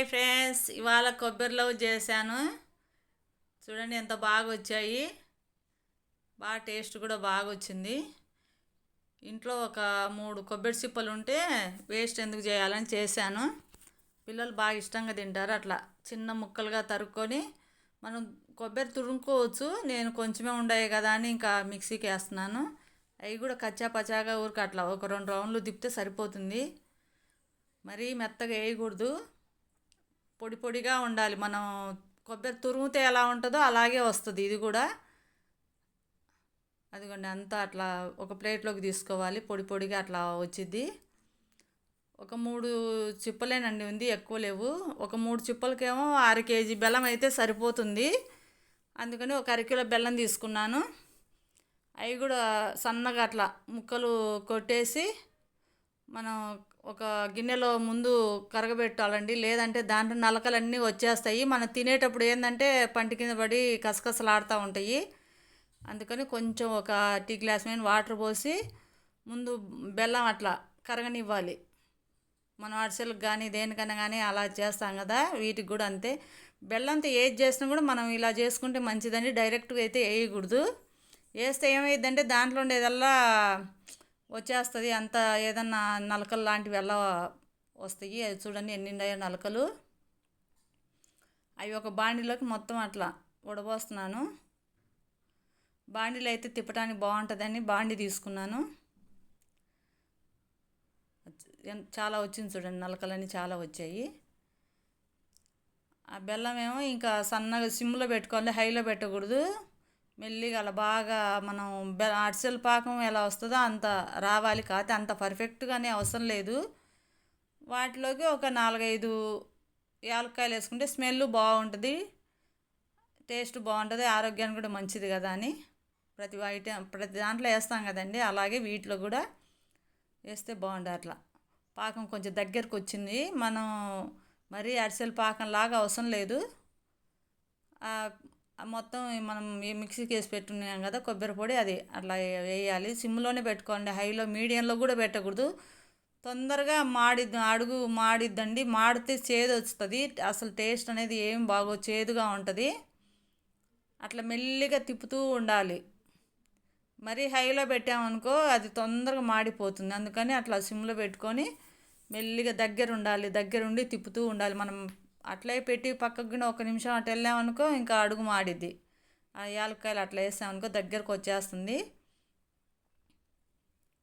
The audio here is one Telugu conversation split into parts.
హాయ్ ఫ్రెండ్స్ ఇవాళ కొబ్బరిలో చేశాను. చూడండి ఎంత బాగా వచ్చాయి బాగా టేస్ట్ కూడా బాగా వచ్చింది ఇంట్లో ఒక మూడు కొబ్బరి చిప్పలు ఉంటే వేస్ట్ ఎందుకు చేయాలని చేశాను. పిల్లలు బాగా ఇష్టంగా తింటారు అట్లా. చిన్న ముక్కలుగా తరుక్కొని మనం కొబ్బరి తురుముకోవచ్చు. నేను కొంచెమే ఉండాయి కదా అని ఇంకా మిక్సీకి వేస్తున్నాను. అవి కూడా కచ్చా పచాగా ఊరికి అట్లా ఒక రెండు రౌండ్లు తిప్పితే సరిపోతుంది. మరీ మెత్తగా వేయకూడదు. పొడి పొడిగా ఉండాలి. మనం కొబ్బరి తురుముతే ఎలా ఉంటుందో అలాగే వస్తుంది. ఇది కూడా అదిగోండి అంతా అట్లా ఒక ప్లేట్లోకి తీసుకోవాలి. పొడి పొడిగా అట్లా వచ్చింది ఒక మూడు చిప్పలేనండి ఉంది ఎక్కువ లేవు. ఒక మూడు చిప్పలకేమో అర కేజీ బెల్లం అయితే సరిపోతుంది. అందుకని ఒక అరకిలో బెల్లం తీసుకున్నాను. అవి కూడా సన్నగా అట్లా ముక్కలు కొట్టేసి మనం ఒక గిన్నెలో ముందు కరగబెట్టాలండి. లేదంటే దాంట్లో నలకలన్నీ వచ్చేస్తాయి. మనం తినేటప్పుడు ఏంటంటే పంటి కింద పడి కసకసలాడుతూ ఉంటాయి. అందుకని కొంచెం ఒక టీ గ్లాస్ మీద వాటర్ పోసి ముందు బెల్లం అట్లా కరగనివ్వాలి. మనం అరిసెలకు కానీ దేనికైనా కానీ అలా చేస్తాం కదా వీటికి కూడా అంతే. బెల్లంతో ఏది చేసినా కూడా మనం ఇలా చేసుకుంటే మంచిదండి. డైరెక్ట్గా అయితే వేయకూడదు. వేస్తే ఏమైందంటే దాంట్లో ఉండేదల్లా వచ్చేస్తుంది. అంత ఏదన్నా నలకలు లాంటివి ఎలా వస్తాయి? అవి చూడండి ఎన్ని ఉన్నాయో నలకలు. అవి ఒక బాండిలోకి మొత్తం అట్లా ఉడబోస్తున్నాను. బాండీలో అయితే తిప్పడానికి బాగుంటుందని బాండి తీసుకున్నాను. చాలా వచ్చింది చూడండి నలకలన్నీ చాలా వచ్చాయి. ఆ బెల్లం ఏమో ఇంకా సన్నగా సిమ్లో పెట్టుకోవాలి హైలో పెట్టకూడదు. మెల్లిగా అలా బాగా మనం బె అరిసెల పాకం ఎలా వస్తుందో అంత రావాలి కాదు అంత పర్ఫెక్ట్గానే అవసరం లేదు. వాటిలోకి ఒక నాలుగైదు యాలక్కాయలు వేసుకుంటే స్మెల్ బాగుంటుంది టేస్ట్ బాగుంటుంది ఆరోగ్యానికి కూడా మంచిది కదా అని ప్రతి ఐటెం ప్రతి దాంట్లో వేస్తాం కదండి. అలాగే వీటిలో కూడా వేస్తే బాగుంటుంది అట్లా. పాకం కొంచెం దగ్గరకు వచ్చింది. మనం మరీ అరిసెల పాకం లాగా అవసరం లేదు. మొత్తం మనం ఈ మిక్సీకి వేసి పెట్టున్నాం కదా కొబ్బరి పొడి అది అట్లా వేయాలి. సిమ్లోనే పెట్టుకోండి. హైలో మీడియంలో కూడా పెట్టకూడదు. తొందరగా మాడి అడుగు మాడిద్దండి. మాడితే చేదు వస్తుంది. అసలు టేస్ట్ అనేది ఏం బాగో చేదుగా ఉంటుంది. అట్లా మెల్లిగా తిప్పుతూ ఉండాలి. మరీ హైలో పెట్టామనుకో అది తొందరగా మాడిపోతుంది. అందుకని అట్లా సిమ్లో పెట్టుకొని మెల్లిగా దగ్గర ఉండాలి దగ్గర ఉండి తిప్పుతూ ఉండాలి. మనం అట్లే పెట్టి పక్కకు ఒక నిమిషం అటు వెళ్ళామనుకో ఇంకా అడుగు మాడిద్ది. ఆ యాలక్కాయలు అట్లా వేసామనుకో దగ్గరకు వచ్చేస్తుంది.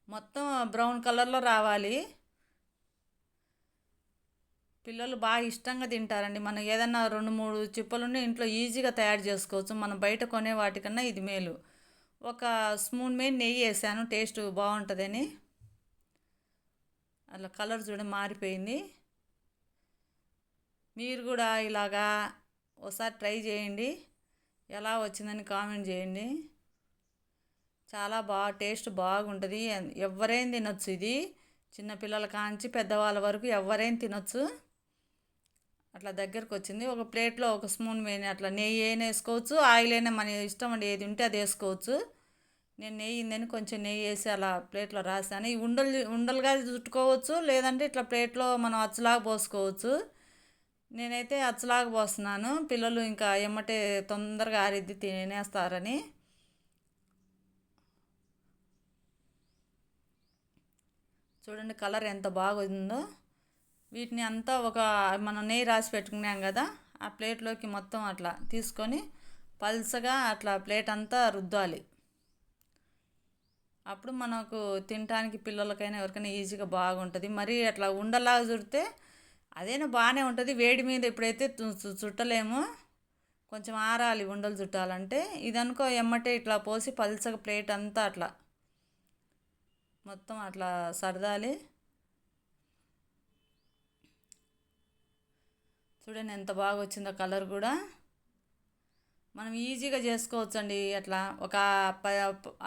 మొత్తం బ్రౌన్ కలర్లో రావాలి. పిల్లలు బాగా ఇష్టంగా తింటారండి. మనం ఏదన్నా రెండు మూడు చిప్పలుండి ఇంట్లో ఈజీగా తయారు చేసుకోవచ్చు. మనం బయట కొనే వాటికన్నా ఇది మేలు. ఒక స్పూన్ మీద నెయ్యి వేసాను. టేస్ట్ బాగుంటుందని. అలా కలర్ చూడ మారిపోయింది. మీరు కూడా ఇలాగా ఒకసారి ట్రై చేయండి. ఎలా వచ్చిందని కామెంట్ చేయండి. చాలా బాగా టేస్ట్ బాగుంటుంది. ఎవరైనా తినొచ్చు ఇది. చిన్నపిల్లల కాంచి పెద్దవాళ్ళ వరకు ఎవరైనా తినొచ్చు. అట్లా దగ్గరకు వచ్చింది. ఒక ప్లేట్లో ఒక స్పూన్ మీద అట్లా నెయ్యి అయినా వేసుకోవచ్చు. ఆయిల్ అయినా మన ఇష్టం అండి ఏది ఉంటే అది వేసుకోవచ్చు. నేను నెయ్యి ఇందని కొంచెం నెయ్యి వేసి అలా ప్లేట్లో రాసాను. ఈ ఉండలు ఉండలుగా చుట్టుకోవచ్చు. లేదంటే ఇట్లా ప్లేట్లో మనం అచ్చులాగా పోసుకోవచ్చు. నేనైతే అచ్చలాగా పోస్తున్నాను. పిల్లలు ఇంకా ఎమ్మటే తొందరగా ఆరిద్ది తినేస్తారని. చూడండి కలర్ ఎంత బాగుందో. వీటిని అంతా ఒక మనం నెయ్యి రాసి పెట్టుకున్నాం కదా ఆ ప్లేట్లోకి మొత్తం అట్లా తీసుకొని పల్సగా అట్లా ప్లేట్ అంతా రుద్దాలి. అప్పుడు మనకు తినడానికి పిల్లలకైనా ఎవరికైనా ఈజీగా బాగుంటుంది. మరీ అట్లా ఉండలాగా చుడితే అదేనా బాగానే ఉంటుంది. వేడి మీద ఎప్పుడైతే చుట్టలేమో కొంచెం ఆరాలి ఉండలు చుట్టాలంటే. ఇది అనుకో ఎమ్మటే ఇట్లా పోసి పల్చగా ప్లేట్ అంతా అట్లా మొత్తం అట్లా సరదాలి. చూడండి ఎంత బాగా వచ్చిందో కలర్ కూడా. మనం ఈజీగా చేసుకోవచ్చండి అట్లా. ఒక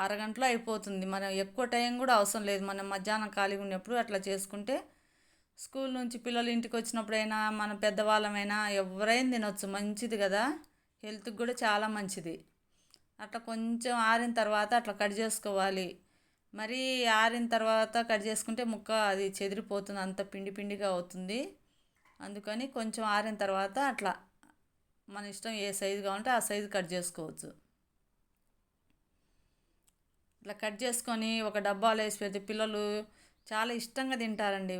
అరగంటలో అయిపోతుంది. మనం ఎక్కువ టైం కూడా అవసరం లేదు. మనం మధ్యాహ్నం ఖాళీగా ఉన్నప్పుడు అట్లా చేసుకుంటే స్కూల్ నుంచి పిల్లలు ఇంటికి వచ్చినప్పుడైనా మన పెద్దవాళ్ళమైనా ఎవరైనా తినొచ్చు. మంచిది కదా. హెల్త్కి కూడా చాలా మంచిది. అట్లా కొంచెం ఆరిన తర్వాత అట్లా కట్ చేసుకోవాలి. మరీ ఆరిన తర్వాత కట్ చేసుకుంటే ముక్క అది చెదిరిపోతుంది. అంత పిండి పిండిగా అవుతుంది. అందుకని కొంచెం ఆరిన తర్వాత అట్లా మన ఇష్టం ఏ సైజు కావాలంటే ఆ సైజు కట్ చేసుకోవచ్చు. ఇట్లా కట్ చేసుకొని ఒక డబ్బాలో వేసి పెడితే పిల్లలు చాలా ఇష్టంగా తింటారండి.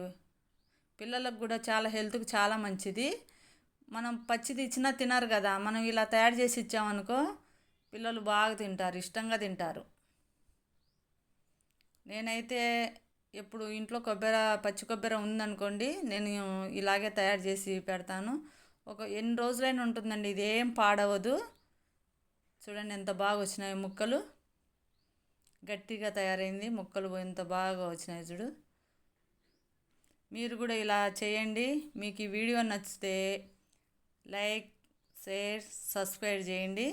పిల్లలకు కూడా చాలా హెల్త్కి చాలా మంచిది. మనం పచ్చిది ఇచ్చినా తినరు కదా మనం ఇలా తయారు చేసి ఇచ్చామనుకో పిల్లలు బాగా తింటారు ఇష్టంగా తింటారు. నేనైతే ఎప్పుడు ఇంట్లో కొబ్బరి పచ్చి కొబ్బరి ఉందనుకోండి నేను ఇలాగే తయారు చేసి పెడతాను. ఒక ఎన్ని రోజులైనా ఉంటుందండి ఇది ఏం పాడవదు. చూడండి ఎంత బాగా వచ్చినాయి ముక్కలు. గట్టిగా తయారైంది ముక్కలు ఎంత బాగా వచ్చినాయి చూడు. మీరు కూడా ఇలా చేయండి. మీకు ఈ వీడియో నచ్చితే లైక్ షేర్ సబ్స్క్రైబ్ చేయండి.